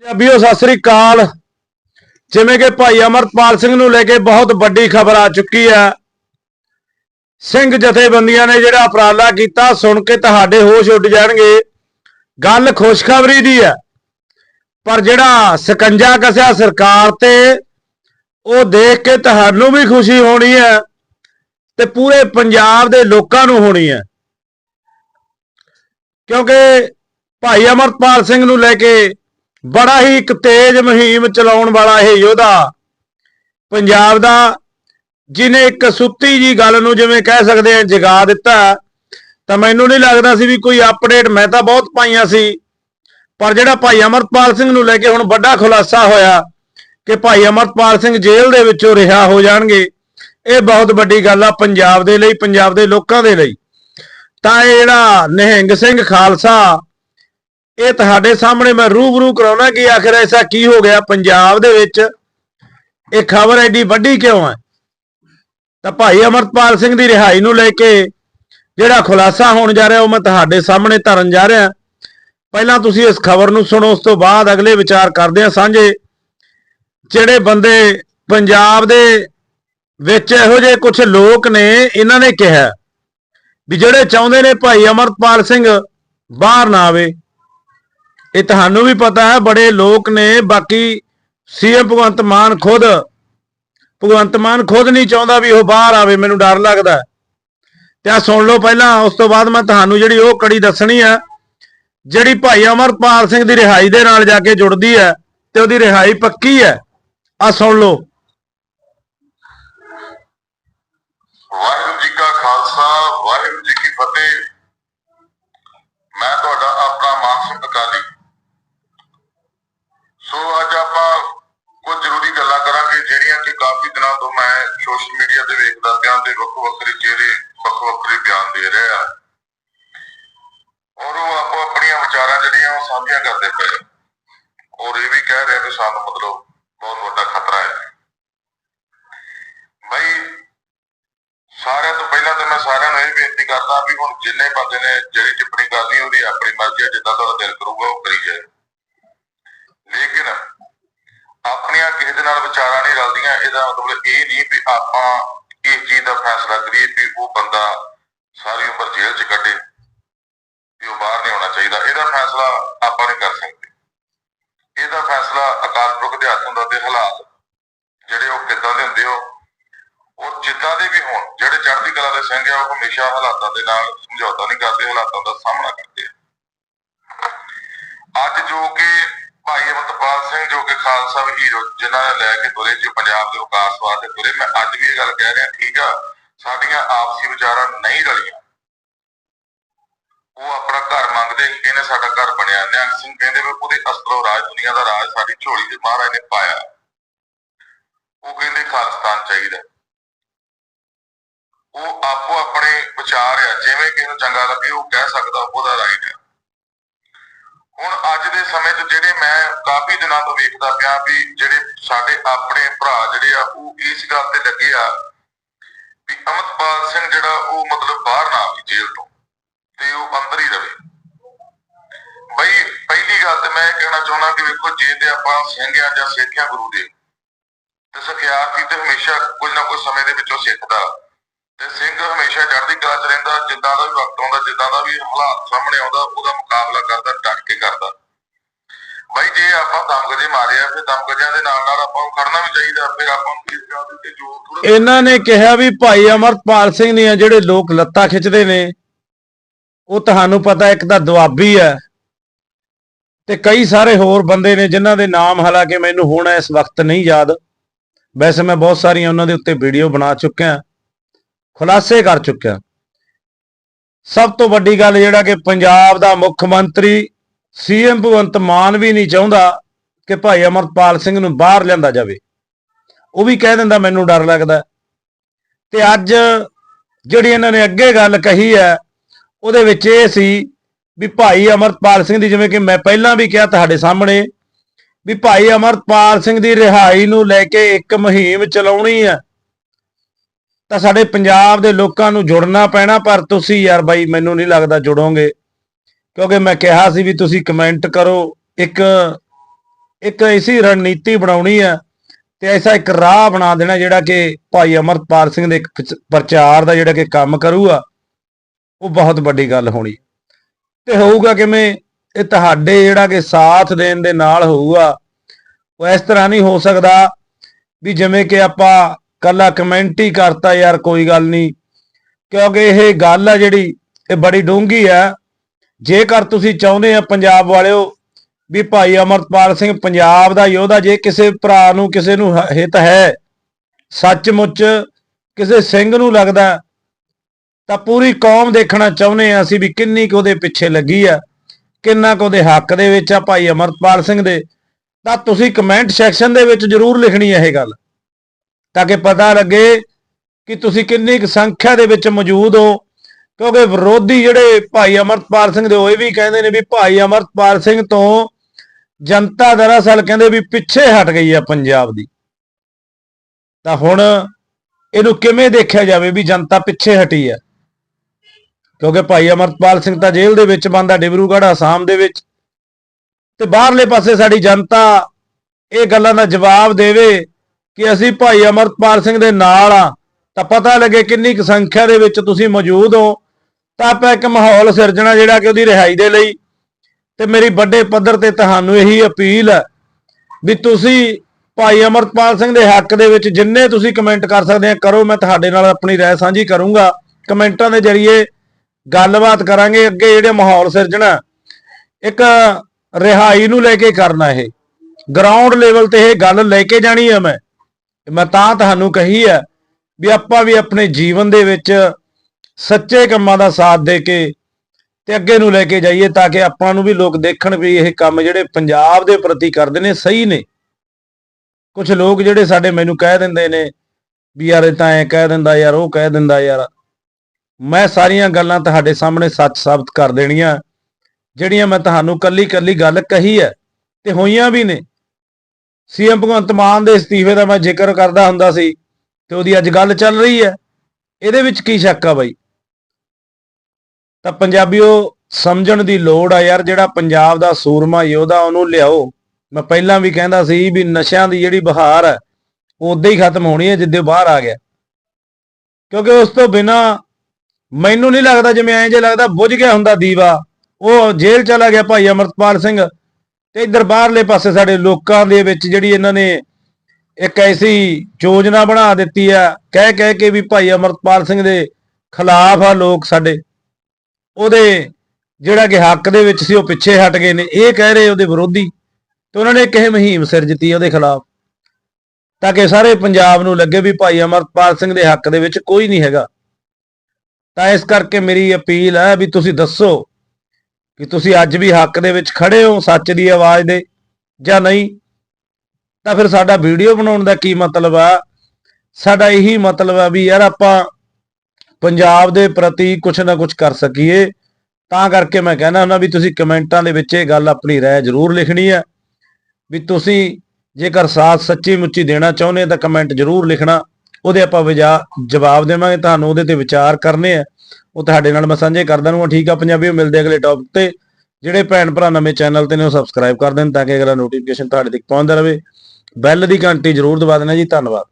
ਪੰਜਾਬੀਓ, ਸਤਿ ਸ੍ਰੀ ਅਕਾਲ। ਜਿਵੇਂ ਕਿ ਭਾਈ ਅਮਰਪਾਲ ਸਿੰਘ ਨੂੰ ਲੈ ਕੇ ਬਹੁਤ ਵੱਡੀ ਖਬਰ ਆ ਚੁੱਕੀ ਹੈ। ਸਿੰਘ ਜਥੇਬੰਦੀਆਂ ਨੇ ਜਿਹੜਾ ਉਪਰਾਲਾ ਕੀਤਾ, ਸੁਣ ਕੇ ਤੁਹਾਡੇ ਹੋਸ਼ ਉੱਡ ਜਾਣਗੇ। ਗੱਲ ਖੁਸ਼ਖਬਰੀ ਦੀ ਹੈ। ਪਰ ਜਿਹੜਾ ਸਕੰਜਾ ਕਸਿਆ ਸਰਕਾਰ ਤੇ, ਉਹ ਦੇਖ ਕੇ ਤੁਹਾਨੂੰ ਵੀ ਖੁਸ਼ੀ ਹੋਣੀ ਹੈ ਤੇ ਪੂਰੇ ਪੰਜਾਬ ਦੇ ਲੋਕਾਂ ਨੂੰ ਹੋਣੀ ਹੈ। ਕਿਉਂਕਿ ਭਾਈ ਅਮਰਪਾਲ ਸਿੰਘ ਨੂੰ ਲੈ ਕੇ ਬੜਾ ਹੀ ਇੱਕ ਤੇਜ਼ ਮੁਹਿੰਮ ਚਲਾਉਣ ਵਾਲਾ ਇਹ ਯੋਧਾ। ਪੰਜਾਬ ਦਾ ਜਿਨੇ ਇੱਕ ਸੁੱਤੀ ਜੀ ਗੱਲ ਨੂੰ ਜਿਵੇਂ ਕਹਿ ਸਕਦੇ ਆ ਜਗਾ ਦਿੱਤਾ, ਤਾਂ ਮੈਨੂੰ ਨਹੀਂ ਲੱਗਦਾ ਸੀ ਵੀ ਕੋਈ ਅਪਡੇਟ ਮੈਂ ਤਾਂ ਬਹੁਤ ਪਾਈਆਂ ਸੀ। ਪਰ ਜਿਹੜਾ ਭਾਈ ਅਮਰਪਾਲ ਸਿੰਘ ਨੂੰ ਲੈ ਕੇ ਹੁਣ ਵੱਡਾ ਖੁਲਾਸਾ ਹੋਇਆ ਕਿ ਭਾਈ ਅਮਰਪਾਲ ਸਿੰਘ ਜੇਲ੍ਹ ਦੇ ਵਿੱਚੋਂ ਰਿਹਾ ਹੋ ਜਾਣਗੇ, ਇਹ ਬਹੁਤ ਵੱਡੀ ਗੱਲ ਆ ਪੰਜਾਬ ਦੇ ਲਈ, ਪੰਜਾਬ ਦੇ ਲੋਕਾਂ ਦੇ ਲਈ। ਤਾਂ ਇਹ ਜਿਹੜਾ ਨਿਹੰਗ ਸਿੰਘ ਖਾਲਸਾ ਇਹ ਤੁਹਾਡੇ ਸਾਹਮਣੇ ਮੈਂ ਰੂਬਰੂ ਕਰਾਉਣਾ ਕਿ ਆਖਿਰ ਐਸਾ ਕੀ ਹੋ ਗਿਆ ਪੰਜਾਬ ਦੇ ਵਿੱਚ? ਇਹ ਖਬਰ ਐਡੀ ਵੱਡੀ ਕਿਉਂ ਹੈ? ਤਾਂ ਭਾਈ ਅਮਰਪਾਲ ਸਿੰਘ ਦੀ ਰਿਹਾਈ ਨੂੰ ਲੈ ਕੇ ਜਿਹੜਾ ਖੁਲਾਸਾ ਹੋਣ ਜਾ ਰਿਹਾ ਉਹ ਮੈਂ ਤੁਹਾਡੇ ਸਾਹਮਣੇ ਧਰਨ ਜਾ ਰਿਹਾ। ਪਹਿਲਾਂ ਤੁਸੀਂ ਇਸ ਖਬਰ ਨੂੰ ਸੁਣੋ, ਉਸ ਤੋਂ ਬਾਅਦ ਅਗਲੇ ਵਿਚਾਰ ਕਰਦੇ ਹਾਂ ਸਾਂਝੇ। ਜਿਹੜੇ ਬੰਦੇ ਪੰਜਾਬ ਦੇ ਵਿੱਚ ਇਹੋ ਜਿਹੇ ਕੁਝ ਲੋਕ ਨੇ, ਇਹਨਾਂ ਨੇ ਕਿਹਾ ਵੀ ਜਿਹੜੇ ਚਾਹੁੰਦੇ ਨੇ ਭਾਈ ਅਮਰਪਾਲ ਸਿੰਘ ਬਾਹਰ ਨਾ ਆਵੇ ਇਹ ਤੁਹਾਨੂੰ ਵੀ ਪਤਾ ਹੈ, ਬੜੇ ਲੋਕ ਨੇ, ਬਾਕੀ ਸੀਐਮ ਭਗਵੰਤ ਮਾਨ ਖੁਦ, ਭਗਵੰਤ ਮਾਨ ਖੁਦ ਨਹੀਂ ਚਾਹੁੰਦਾ ਵੀ ਉਹ ਬਾਹਰ ਆਵੇ, ਮੈਨੂੰ ਡਰ ਲੱਗਦਾ ਤੇ ਆ ਸੁਣ ਲਓ ਪਹਿਲਾਂ, ਉਸ ਤੋਂ ਬਾਅਦ ਮੈਂ ਤੁਹਾਨੂੰ ਜਿਹੜੀ ਉਹ ਕੜੀ ਦੱਸਣੀ ਹੈ, ਜਿਹੜੀ ਭਾਈ ਅਮਰਪਾਲ ਸਿੰਘ ਦੀ ਰਿਹਾਈ ਦੇ ਨਾਲ ਜਾ ਕੇ ਜੁੜਦੀ ਹੈ, ਤੇ ਉਹਦੀ ਰਿਹਾਈ ਪੱਕੀ ਹੈ। ਆ ਸੁਣ ਲਓ। ਵਾਹਿਗੁਰੂ ਜੀ ਕਾ ਖਾਲਸਾ, ਵਾਹਿਗੁਰੂ ਜੀ ਕੀ ਫਤਿਹ। ਉਹ ਸਾਂਝੀਆਂ ਕਰਦੇ ਪਏ ਔਰ ਇਹ ਵੀ ਕਹਿ ਰਹੇ ਕਿ ਸਾਨੂੰ ਮਤਲਬ ਬਹੁਤ ਵੱਡਾ ਖਤਰਾ ਹੈ। ਭਾਈ ਸਾਰਿਆਂ ਤੋਂ ਪਹਿਲਾਂ ਤਾਂ ਮੈਂ ਸਾਰਿਆਂ ਨੂੰ ਇਹ ਬੇਨਤੀ ਕਰਦਾ ਵੀ ਹੁਣ ਜਿੰਨੇ ਬੰਦੇ ਨੇ ਜਿਹੜੀ ਟਿੱਪਣੀ ਕਰਨੀ, ਉਹਦੀ ਆਪਣੀ ਮਰਜ਼ੀ ਹੈ, ਜਿੱਦਾਂ ਤੁਹਾਡਾ ਦਿਲ ਕਰੂਗਾ, ਉਹ ਕਰੀ ਜਾਏ। ਲੇਕਿਨ ਆਪਣੀਆਂ ਕਿਸੇ ਦੇ ਨਾਲ ਵਿਚਾਰਾਂ ਨਹੀਂ ਰਲਦੀਆਂ, ਇਹਦਾ ਮਤਲਬ ਇਹ ਨਹੀਂ ਵੀ ਆਪਾਂ ਇਸ ਚੀਜ਼ ਦਾ ਫੈਸਲਾ ਕਰੀਏ ਵੀ ਉਹ ਬੰਦਾ ਸਾਰੀ ਉਮਰ ਜੇਲ੍ਹ 'ਚ ਕੱਢੇ। ਵੀ ਉਹ ਬਾਹਰ ਨਹੀਂ ਆਉਣਾ ਚਾਹੀਦਾ। ਇਹਦਾ ਫੈਸਲਾ ਆਪਾਂ ਨਹੀਂ ਕਰ ਸਕਦੇ। ਇਹਦਾ ਫੈਸਲਾ ਅਕਾਲ ਪੁਰਖ ਦੇ ਹੱਥ ਹੁੰਦਾ ਤੇ ਹਾਲਾਤ ਜਿਹੜੇ ਉਹ ਕਿੱਦਾਂ ਦੇ ਹੁੰਦੇ ਹੋ ਉਹ ਜਿੱਦਾਂ ਦੇ ਵੀ ਹੋਣ, ਜਿਹੜੇ ਚੜ੍ਹਦੀ ਕਲਾ ਦੇ ਸਿੰਘ ਆ, ਉਹ ਹਮੇਸ਼ਾ ਹਾਲਾਤਾਂ ਦੇ ਨਾਲ ਸਮਝੌਤਾ ਨਹੀਂ ਕਰਦੇ, ਹਾਲਾਤਾਂ ਦਾ ਸਾਹਮਣਾ ਕਰਦੇ ਅੱਜ ਜੋ ਕਿ ਭਾਈ ਅਮਰਪਾਲ ਸਿੰਘ, ਜੋ ਕਿ ਖਾਲਸਾ ਹੀਰੋ, ਜਿਨ੍ਹਾਂ ਨੇ ਲੈ ਕੇ ਤੁਰੇ ਜੀ ਪੰਜਾਬ ਦੇ ਵਿਕਾਸ ਵਾਸਤੇ ਤੁਰੇ, ਮੈਂ ਅੱਜ ਵੀ ਇਹ ਗੱਲ ਕਹਿ ਰਿਹਾ, ਠੀਕ ਆ, ਸਾਡੀਆਂ ਆਪਸੀ ਵਿਚਾਰਾਂ ਨਹੀਂ ਰਲੀਆਂ। ਉਹ ਆਪਣਾ ਘਰ ਮੰਗਦੇ ਸੀ, ਇਹਨੇ ਸਾਡਾ ਘਰ ਬਣਿਆ ਨਿਹੰਗ ਸਿੰਘ ਕਹਿੰਦੇ ਵੀ ਉਹਦੇ ਅਸਲੋਂ ਰਾਜ ਦੁਨੀਆ ਦਾ ਰਾਜ ਸਾਡੀ ਝੋਲੀ ਦੇ ਮਹਾਰਾਜ ਨੇ ਪਾਇਆ। ਉਹ ਕਹਿੰਦੇ ਖਾਲਿਸਤਾਨ ਚਾਹੀਦਾ। ਉਹ ਆਪੋ ਆਪਣੇ ਵਿਚਾਰ ਆ ਜਿਵੇਂ ਕਿਸੇ ਨੂੰ ਚੰਗਾ ਲੱਗੇ ਉਹ ਕਹਿ ਸਕਦਾ ਉਹਦਾ ਰਾਈਟ ਹੈ ਹੁਣ ਅੱਜ ਦੇ ਸਮੇਂ 'ਚ ਜਿਹੜੇ ਮੈਂ ਕਾਫੀ ਦਿਨਾਂ ਤੋਂ ਵੇਖਦਾ ਪਿਆ ਵੀ ਜਿਹੜੇ ਸਾਡੇ ਆਪਣੇ ਭਰਾ ਜਿਹੜੇ ਆ ਉਹ ਇਸ ਗੱਲ ਤੇ ਲੱਗੇ ਆ ਵੀ ਅਮਰਪਾਲ ਸਿੰਘ ਜਿਹੜਾ ਉਹ ਮਤਲਬ ਬਾਹਰ ਨਾ ਆਵੇ ਜੇਲ੍ਹ ਤੋਂ। ਤੇ ਉਹ ਅੰਦਰ ਹੀ ਰਵੇ। ਬਈ, ਪਹਿਲੀ ਗੱਲ ਤੇ ਮੈਂ ਕਹਿਣਾ ਚਾਹੁੰਦਾ ਕਿ ਵੇਖੋ, ਜੇ ਤੇ ਆਪਾਂ ਸਿੰਘ ਜਾਂ ਸਿੱਖਿਆ ਗੁਰੂ ਦੇ, ਤੇ ਸਿਖਿਆਰਥੀ ਤੇ ਹਮੇਸ਼ਾ ਕੁਝ ਨਾ ਕੁਝ ਸਮੇਂ ਦੇ ਵਿੱਚੋਂ ਸਿੱਖਦਾ। ਤੇ ਸਿੰਘ ਹਮੇਸ਼ਾ ਚੜ੍ਹਦੀ ਕਲਾ 'ਚ ਰਹਿੰਦਾ, ਜਿੱਦਾਂ ਦਾ ਵੀ ਵਕਤ ਆਉਂਦਾ, ਜਿੱਦਾਂ ਦਾ ਵੀ ਹਾਲਾਤ ਸਾਹਮਣੇ ਆਉਂਦਾ, ਉਹਦਾ ਮੁਕਾਬਲਾ ਕਰਦਾ, ਡਟ ਕੇ ਕਰਦਾ। ਬਾਈ, ਜੇ ਆਪਾਂ ਦਮਗਜੇ ਮਾਰਿਆ, ਫਿਰ ਦਮਗਜਿਆਂ ਦੇ ਨਾਲ ਨਾਲ ਆਪਾਂ ਨੂੰ ਖੜਨਾ ਵੀ ਚਾਹੀਦਾ, ਫਿਰ ਆਪਾਂ ਨੂੰ ਇਸ ਗੱਲ ਤੇ ਜ਼ੋਰ ਥੋੜ੍ਹਾ ਇਹਨਾਂ ਨੇ ਕਿਹਾ ਵੀ ਭਾਈ ਅਮਰਪਾਲ ਸਿੰਘ ਦੀਆਂ ਜਿਹੜੇ ਲੋਕ ਲੱਤਾਂ ਖਿੱਚਦੇ ਨੇ ਉਹ ਤੁਹਾਨੂੰ ਪਤਾ ਇੱਕ ਤਾਂ ਦੁਆਬੀ ਹੈ ਤੇ ਕਈ ਸਾਰੇ ਹੋਰ ਬੰਦੇ ਨੇ ਜਿਨ੍ਹਾਂ ਦੇ ਨਾਮ ਹਾਲਾਂਕਿ ਮੈਨੂੰ ਹੁਣ ਇਸ ਵਕਤ ਨਹੀਂ ਯਾਦ। ਵੈਸੇ ਮੈਂ ਬਹੁਤ ਸਾਰੀਆਂ ਉਹਨਾਂ ਦੇ ਉੱਤੇ ਵੀਡੀਓ ਬਣਾ ਚੁੱਕਿਆ, ਖੁਲਾਸੇ ਕਰ ਚੁੱਕਿਆ। ਸਭ ਤੋਂ ਵੱਡੀ ਗੱਲ ਜਿਹੜਾ ਕਿ ਪੰਜਾਬ ਦਾ ਮੁੱਖ ਮੰਤਰੀ ਸੀਐਮ ਭਗਵੰਤ ਮਾਨ ਵੀ ਨਹੀਂ ਚਾਹੁੰਦਾ ਕਿ ਭਾਈ ਅਮਰਪਾਲ ਸਿੰਘ ਨੂੰ ਬਾਹਰ ਲਿਆਂਦਾ ਜਾਵੇ। ਉਹ ਵੀ ਕਹਿ ਦਿੰਦਾ ਮੈਨੂੰ ਡਰ ਲੱਗਦਾ। ਤੇ ਅੱਜ ਜਿਹੜੀ ਇਹਨਾਂ ਨੇ ਅੱਗੇ ਗੱਲ ਕਹੀ ਹੈ ਉਹਦੇ ਵਿੱਚ ਇਹ ਸੀ ਵੀ ਭਾਈ ਅਮਰਪਾਲ ਸਿੰਘ ਦੀ, ਜਿਵੇਂ ਕਿ ਮੈਂ ਪਹਿਲਾਂ ਵੀ ਕਿਹਾ ਤੁਹਾਡੇ ਸਾਹਮਣੇ, ਵੀ ਭਾਈ ਅਮਰਪਾਲ ਸਿੰਘ ਦੀ ਰਿਹਾਈ ਨੂੰ ਲੈ ਕੇ ਇੱਕ ਮੁਹਿੰਮ ਚਲਾਉਣੀ ਹੈ ਤਾਂ ਸਾਡੇ ਪੰਜਾਬ ਦੇ ਲੋਕਾਂ ਨੂੰ ਜੁੜਨਾ ਪੈਣਾ, ਪਰ ਤੁਸੀਂ ਯਾਰ ਬਾਈ ਮੈਨੂੰ ਨਹੀਂ ਲੱਗਦਾ ਜੁੜੋਗੇ। ਕਿਉਂਕਿ ਮੈਂ ਕਿਹਾ ਸੀ ਵੀ ਤੁਸੀਂ ਕਮੈਂਟ ਕਰੋ, ਇੱਕ ਇੱਕ ਐਸੀ ਰਣਨੀਤੀ ਬਣਾਉਣੀ ਆ ਤੇ ਐਸਾ ਇੱਕ ਰਾਹ ਬਣਾ ਦੇਣਾ ਜਿਹੜਾ ਕਿ ਭਾਈ ਅਮਰਪਾਲ ਸਿੰਘ ਦੇ ਇੱਕ ਪ੍ਰਚਾਰ ਦਾ ਜਿਹੜਾ ਕਿ ਕੰਮ ਕਰੂਗਾ। ਉਹ ਬਹੁਤ ਵੱਡੀ ਗੱਲ ਹੋਣੀ। ਤੇ ਹੋਊਗਾ ਕਿਵੇਂ? ਇਹ ਤੁਹਾਡੇ ਜਿਹੜਾ ਕਿ ਸਾਥ ਦੇਣ ਦੇ ਨਾਲ ਹੋਊਗਾ। ਉਹ ਇਸ ਤਰ੍ਹਾਂ ਨਹੀਂ ਹੋ ਸਕਦਾ ਵੀ ਜਿਵੇਂ ਕਿ ਆਪਾਂ ਕੱਲਾ ਕਮੈਂਟ ਹੀ ਕਰਤਾ ਯਾਰ, ਕੋਈ ਗੱਲ ਨਹੀਂ। ਕਿਉਂਕਿ ਇਹ ਗੱਲ ਆ ਜਿਹੜੀ, ਇਹ ਬੜੀ ਡੂੰਘੀ ਆ। ਜੇਕਰ ਤੁਸੀਂ ਚਾਹੁੰਦੇ ਆ ਪੰਜਾਬ ਵਾਲਿਓ ਵੀ ਭਾਈ ਅਮਰਪਾਲ ਸਿੰਘ ਪੰਜਾਬ ਦਾ ਯੋਧਾ ਜੇ ਕਿਸੇ ਭਰਾ ਨੂੰ, ਕਿਸੇ ਨੂੰ ਹਿੱਤ ਹੈ, ਸੱਚਮੁੱਚ ਕਿਸੇ ਸਿੰਘ ਨੂੰ ਲੱਗਦਾ ਤਾਂ ਪੂਰੀ ਕੌਮ ਦੇਖਣਾ ਚਾਹੁੰਦੇ ਆ ਅਸੀਂ ਵੀ ਕਿੰਨੀ ਕੁ ਉਹਦੇ ਪਿੱਛੇ ਲੱਗੀ ਆ, ਕਿੰਨਾ ਕੁ ਉਹਦੇ ਹੱਕ ਦੇ ਵਿੱਚ ਆ ਭਾਈ ਅਮਰਪਾਲ ਸਿੰਘ ਦੇ। ਤਾਂ ਤੁਸੀਂ ਕਮੈਂਟ ਸੈਕਸ਼ਨ ਦੇ ਵਿੱਚ ਜ਼ਰੂਰ ਲਿਖਣੀ ਹੈ ਇਹ ਗੱਲ, ਤਾਂ ਕਿ ਪਤਾ ਲੱਗੇ ਕਿ ਤੁਸੀਂ ਕਿੰਨੀ ਕੁ ਸੰਖਿਆ ਦੇ ਵਿੱਚ ਮੌਜੂਦ ਹੋ। ਕਿਉਂਕਿ ਵਿਰੋਧੀ ਜਿਹੜੇ ਭਾਈ ਅਮਰਪਾਲ ਸਿੰਘ ਦੇ, ਉਹ ਇਹ ਵੀ ਕਹਿੰਦੇ ਨੇ ਵੀ ਭਾਈ ਅਮਰਪਾਲ ਸਿੰਘ ਤੋਂ ਜਨਤਾ ਦਰਅਸਲ ਕਹਿੰਦੇ ਵੀ ਪਿੱਛੇ ਹਟ ਗਈ ਆ ਪੰਜਾਬ ਦੀ। ਤਾਂ ਹੁਣ ਇਹਨੂੰ ਕਿਵੇਂ ਦੇਖਿਆ ਜਾਵੇ ਵੀ ਜਨਤਾ ਪਿੱਛੇ ਹਟੀ ਆ? ਕਿਉਂਕਿ ਭਾਈ ਅਮਰਪਾਲ ਸਿੰਘ ਤਾਂ ਜੇਲ੍ਹ ਦੇ ਵਿੱਚ ਬੰਦਾ ਡਿਬਰੂਗੜ੍ਹ ਆਸਾਮ ਦੇ ਵਿੱਚ ਤੇ ਬਾਹਰਲੇ ਪਾਸੇ ਸਾਡੀ ਜਨਤਾ ਇਹ ਗੱਲਾਂ ਦਾ ਜਵਾਬ ਦੇਵੇ ਕਿ ਅਸੀਂ ਭਾਈ ਅਮਰਪਾਲ ਸਿੰਘ ਦੇ ਨਾਲ ਆ ਤਾਂ ਪਤਾ ਲੱਗੇ ਕਿੰਨੀ ਕੁ ਸੰਖਿਆ ਦੇ ਵਿੱਚ ਤੁਸੀਂ ਮੌਜੂਦ ਹੋ ਤਾਂ ਆਪਾਂ ਇੱਕ ਮਾਹੌਲ ਸਿਰਜਣਾ ਜਿਹੜਾ ਕਿ ਉਹਦੀ ਰਿਹਾਈ ਦੇ ਲਈ ਤੇ ਮੇਰੀ ਵੱਡੇ ਪੱਧਰ ਤੇ ਤੁਹਾਨੂੰ ਇਹੀ ਅਪੀਲ ਹੈ ਵੀ ਤੁਸੀਂ ਭਾਈ ਅਮਰਪਾਲ ਸਿੰਘ ਦੇ ਹੱਕ ਦੇ ਵਿੱਚ ਜਿੰਨੇ ਤੁਸੀਂ ਕਮੈਂਟ ਕਰ ਸਕਦੇ ਆ ਕਰੋ ਮੈਂ ਤੁਹਾਡੇ ਨਾਲ ਆਪਣੀ رائے ਸਾਂਝੀ ਕਰੂੰਗਾ ਕਮੈਂਟਾਂ ਦੇ ਜ਼ਰੀਏ ਗੱਲਬਾਤ ਕਰਾਂਗੇ ਅੱਗੇ ਜਿਹੜੇ ਮਾਹੌਲ ਸਿਰਜਣਾ। ਇੱਕ ਰਿਹਾਈ ਨੂੰ ਲੈ ਕੇ ਕਰਨਾ ਇਹ। ਗਰਾਊਂਡ ਲੈਵਲ ਤੇ ਇਹ ਗੱਲ ਲੈ ਕੇ ਜਾਣੀ ਹੈ ਮੈਂ। ਮੈਂ ਤਾਂ ਤੁਹਾਨੂੰ ਕਹੀ ਹੈ ਵੀ ਆਪਾਂ ਵੀ ਆਪਣੇ ਜੀਵਨ ਦੇ ਵਿੱਚ ਸੱਚੇ ਕੰਮਾਂ ਦਾ ਸਾਥ ਦੇ ਕੇ ਤੇ ਅੱਗੇ ਨੂੰ ਲੈ ਕੇ ਜਾਈਏ ਤਾਂ ਕਿ ਆਪਾਂ ਨੂੰ ਵੀ ਲੋਕ ਦੇਖਣ ਵੀ ਇਹ ਕੰਮ ਜਿਹੜੇ ਪੰਜਾਬ ਦੇ ਪ੍ਰਤੀ ਕਰਦੇ ਨੇ ਸਹੀ ਨੇ। ਕੁਝ ਲੋਕ ਜਿਹੜੇ ਸਾਡੇ ਮੈਨੂੰ ਕਹਿ ਦਿੰਦੇ ਨੇ ਵੀ ਯਾਰ ਇਹ ਤਾਂ ਐ ਕਹਿ ਦਿੰਦਾ ਯਾਰ, ਉਹ ਕਹਿ ਦਿੰਦਾ ਯਾਰ। ਮੈਂ ਸਾਰੀਆਂ ਗੱਲਾਂ ਤੁਹਾਡੇ ਸਾਹਮਣੇ ਸੱਚ ਸਾਬਤ ਕਰ ਦੇਣੀਆਂ, ਜਿਹੜੀਆਂ ਮੈਂ ਤੁਹਾਨੂੰ ਕੱਲੀ ਕੱਲੀ ਗੱਲ ਕਹੀ ਹੈ, ਤੇ ਹੋਈਆਂ ਵੀ ਨੇ। ਸੀਐਮ ਭਗਵੰਤ ਮਾਨ ਦੇ ਅਸਤੀਫੇ ਦਾ ਮੈਂ ਜ਼ਿਕਰ ਕਰਦਾ ਹੁੰਦਾ ਸੀ, ਤੇ ਉਹਦੀ ਅੱਜ ਗੱਲ ਚੱਲ ਰਹੀ ਹੈ। ਇਹਦੇ ਵਿੱਚ ਕੀ ਸ਼ੱਕ ਆ ਬਾਈ? ਤਾਂ ਪੰਜਾਬੀਓ, ਸਮਝਣ ਦੀ ਲੋੜ ਆ ਯਾਰ, ਜਿਹੜਾ ਪੰਜਾਬ ਦਾ ਸੂਰਮਾ ਯੋਧਾ ਉਹਨੂੰ ਲਿਆਓ। ਮੈਂ ਪਹਿਲਾਂ ਵੀ ਕਹਿੰਦਾ ਸੀ ਵੀ ਨਸ਼ਿਆਂ ਦੀ ਜਿਹੜੀ ਬਹਾਰ ਹੈ ਉਹ ਉਦਾਂ ਹੀ ਖਤਮ ਹੋਣੀ ਹੈ ਜਿੱਦੇ ਬਾਹਰ ਆ ਗਿਆ। ਕਿਉਂਕਿ ਉਸ ਤੋਂ ਬਿਨਾ ਮੈਨੂੰ ਨਹੀਂ ਲੱਗਦਾ ਜਿਵੇਂ ਐਂ ਜੇ ਲੱਗਦਾ ਬੁਝ ਗਿਆ ਹੁੰਦਾ ਦੀਵਾ। ਉਹ ਜੇਲ੍ਹ ਚਲਾ ਗਿਆ ਭਾਈ ਅਮਰਪਾਲ ਸਿੰਘ ਤੇ ਇਧਰ ਬਾਹਰਲੇ ਪਾਸੇ ਸਾਡੇ ਲੋਕਾਂ ਦੇ ਵਿੱਚ ਜਿਹੜੀ ਇਹਨਾਂ ਨੇ ਇੱਕ ਐਸੀ ਯੋਜਨਾ ਬਣਾ ਦਿੱਤੀ ਆ, ਕਹਿ ਕਹਿ ਕੇ ਵੀ ਭਾਈ ਅਮਰਪਾਲ ਸਿੰਘ ਦੇ ਖਿਲਾਫ ਆ ਲੋਕ ਸਾਡੇ। ਉਹਦੇ ਜਿਹੜਾ ਕਿ ਹੱਕ ਦੇ ਵਿੱਚ ਸੀ, ਉਹ ਪਿੱਛੇ ਹਟ ਗਏ ਨੇ। ਇਹ ਕਹਿ ਰਹੇ ਉਹਦੇ ਵਿਰੋਧੀ ਤੇ ਉਹਨਾਂ ਨੇ ਇੱਕ ਇਹ ਮੁਹਿੰਮ ਸਿਰਜਤੀ ਉਹਦੇ ਖਿਲਾਫ। ਤਾਂ ਕਿ ਸਾਰੇ ਪੰਜਾਬ ਨੂੰ ਲੱਗੇ ਵੀ ਭਾਈ ਅਮਰਪਾਲ ਸਿੰਘ ਦੇ ਹੱਕ ਦੇ ਵਿੱਚ ਕੋਈ ਨਹੀਂ ਹੈਗਾ। ਤਾਂ ਇਸ ਕਰਕੇ ਮੇਰੀ ਅਪੀਲ ਹੈ ਵੀ ਤੁਸੀਂ ਦੱਸੋ ਕਿ ਤੁਸੀਂ ਅੱਜ ਵੀ ਹੱਕ ਦੇ ਵਿੱਚ ਖੜੇ ਹੋ, ਸੱਚ ਦੀ ਆਵਾਜ਼ ਦੇ, ਜਾਂ ਨਹੀਂ? ਤਾਂ ਫਿਰ ਸਾਡਾ ਵੀਡੀਓ ਬਣਾਉਣ ਦਾ ਕੀ ਮਤਲਬ ਆ? ਸਾਡਾ ਇਹੀ ਮਤਲਬ ਆ ਵੀ ਯਾਰ ਆਪਾਂ ਪੰਜਾਬ ਦੇ ਪ੍ਰਤੀ ਕੁਝ ਨਾ ਕੁਝ ਕਰ ਸਕੀਏ। ਤਾਂ ਕਰਕੇ ਮੈਂ ਕਹਿੰਦਾ ਹੁੰਦਾ ਵੀ ਤੁਸੀਂ ਕਮੈਂਟਾਂ ਦੇ ਵਿੱਚ ਇਹ ਗੱਲ ਆਪਣੀ ਰਾਏ ਜ਼ਰੂਰ ਲਿਖਣੀ ਹੈ ਵੀ ਤੁਸੀਂ ਜੇਕਰ ਸਾਥ ਸੱਚੀ ਮੁੱਚੀ ਦੇਣਾ ਚਾਹੁੰਦੇ ਤਾਂ ਕਮੈਂਟ ਜ਼ਰੂਰ ਲਿਖਣਾ। ਉਹਦੇ ਆਪਾਂ ਵਿਜਾ- ਜਵਾਬ ਦੇਵਾਂਗੇ, ਤੁਹਾਨੂੰ ਉਹਦੇ ਤੇ ਵਿਚਾਰ ਕਰਨੇ ਆ। ਉਹ ਤੁਹਾਡੇ ਨਾਲ ਮੈਂ ਸਾਂਝੇ ਕਰ ਨੂੰ ਠੀਕ ਆ, ਪੰਜਾਬੀਓ, ਮਿਲਦੇ ਅਗਲੇ ਟੌਪਿਕ ਤੇ। ਜਿਹੜੇ ਭੈਣ ਭਰਾ ਨਵੇਂ ਚੈਨਲ ਤੇ ਨੇ, ਉਹ ਸਬਸਕ੍ਰਾਈਬ ਕਰ ਦੇਣ ਤਾਂ ਕਿ ਅਗਲਾ ਨੋਟੀਫਿਕੇਸ਼ਨ ਤੁਹਾਡੇ ਤੱਕ ਪਹੁੰਚਦਾ ਰਹੇ। ਬੈਲ ਦੀ ਘੰਟੀ ਜ਼ਰੂਰ ਦਬਾ ਦੇਣਾ ਜੀ। ਧੰਨਵਾਦ।